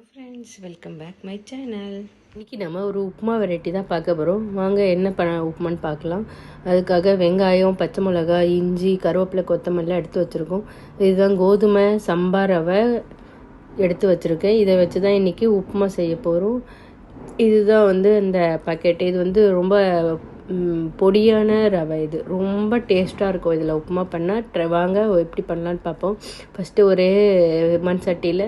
Friends welcome back my channel இன்றைக்கி நம்ம ஒரு உப்புமா வெரைட்டி தான் பார்க்க போகிறோம் வாங்க என்ன பண்ண உப்புமான்னு பார்க்கலாம். அதுக்காக வெங்காயம் பச்சை மிளகாய் இஞ்சி கருவேப்பிலை கொத்தமல்லி எடுத்து வச்சுருக்கோம். இதுதான் கோதுமை சம்பா ரவை எடுத்து வச்சுருக்கேன். இதை வச்சு தான் இன்றைக்கி உப்புமா செய்ய போகிறோம் இதுதான் வந்து இந்த பாக்கெட் இது வந்து ரொம்ப பொடியான ரவை இது. ரொம்ப டேஸ்ட்டாக இருக்கும் இதில். உப்புமா பண்ணால் ட்ரை வாங்க எப்படி பண்ணலான்னு பார்ப்போம் ஃபஸ்ட்டு ஒரே மண் சட்டியில்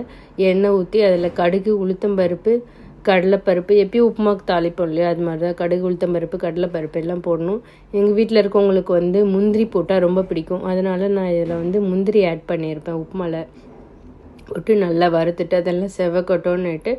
எண்ணெய் ஊற்றி அதில் கடுகு உளுத்தம்பருப்பு கடலைப்பருப்பு எப்பயும் உப்புமாவுக்கு தாளிப்போம் இல்லையா? அது மாதிரி தான். கடுகு உளுத்தம்பருப்பு கடலைப்பருப்பு எல்லாம் போடணும். எங்கள் வீட்டில் இருக்கவங்களுக்கு வந்து முந்திரி போட்டால் ரொம்ப பிடிக்கும். அதனால் நான் இதில் வந்து முந்திரி ஆட் பண்ணியிருப்பேன் உப்புமாவில் போட்டு நல்லா வறுத்துட்டு அதெல்லாம் செவக்கட்டோன்னுட்டு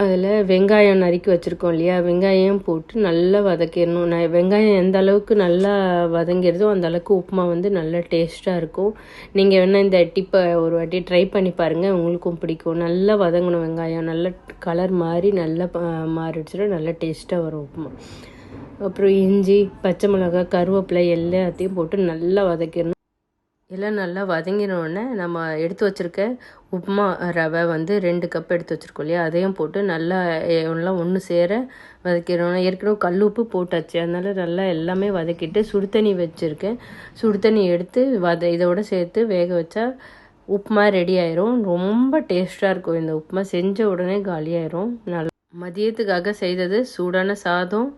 அதில் வெங்காயம் நறுக்கி வச்சுருக்கோம் இல்லையா? வெங்காயம் போட்டு நல்லா வதக்கிடணும். நான் வெங்காயம் எந்த அளவுக்கு நல்லா வதங்கிடுதோ அந்த அளவுக்கு உப்புமா வந்து நல்லா டேஸ்ட்டாக இருக்கும். நீங்கள் வேணால் இந்த டிப்பை ஒரு வாட்டி ட்ரை பண்ணி பாருங்கள் உங்களுக்கும் பிடிக்கும். நல்லா வதங்கணும் வெங்காயம். நல்ல கலர் மாறி நல்லா மாறிடுச்சிடும் நல்லா டேஸ்ட்டாக வரும் உப்புமா. அப்புறம் இஞ்சி பச்சை மிளகாய் கருவேப்பிலை எல்லாத்தையும் போட்டு நல்லா வதக்கிடணும். எல்லாம் நல்லா வதங்கினோடனே நம்ம எடுத்து வச்சுருக்க உப்புமா ரவை வந்து ரெண்டு கப் எடுத்து வச்சுருக்கோம் இல்லையா? அதையும் போட்டு நல்லா எல்லாம் ஒன்று சேர வதக்கிறோம் ஏற்கனவே கல் உப்பு போட்டாச்சு. அதனால் நல்லா எல்லாமே வதக்கிட்டு சுடு தண்ணி வச்சுருக்கேன். சுடு தண்ணி எடுத்து வத இதோட சேர்த்து வேக வச்சா உப்புமா ரெடி ஆயிரும். ரொம்ப டேஸ்ட்டாக இருக்கும். இந்த உப்புமா செஞ்ச உடனே காலியாயிரும். நல்லா மதியத்துக்காக செய்தது சூடான சாதம்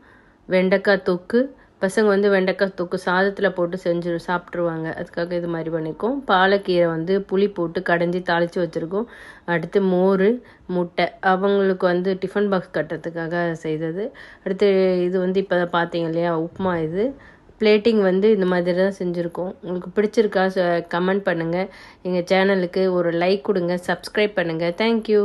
வெண்டைக்காய் தொக்கு பசங்க வந்து வெண்டைக்காய் தொக்கு சாதத்தில் போட்டு செஞ்சு சாப்பிட்ருவாங்க அதுக்காக இது மாதிரி பண்ணியிருக்கோம் பாலக்கீரை வந்து புளி போட்டு கடைஞ்சி தாளித்து வச்சுருக்கோம். அடுத்து மோர் முட்டை. அவங்களுக்கு வந்து டிஃபன் பாக்ஸ் கட்டுறதுக்காக செய்தது. அடுத்து இது வந்து இப்போ பார்த்தீங்க இல்லையா உப்புமா இது. பிளேட்டிங் வந்து இந்த மாதிரி தான் செஞ்சுருக்கோம். உங்களுக்கு பிடிச்சிருக்கா கமெண்ட் பண்ணுங்கள் எங்கள் சேனலுக்கு ஒரு லைக் கொடுங்க சப்ஸ்கிரைப் பண்ணுங்கள் தேங்க்யூ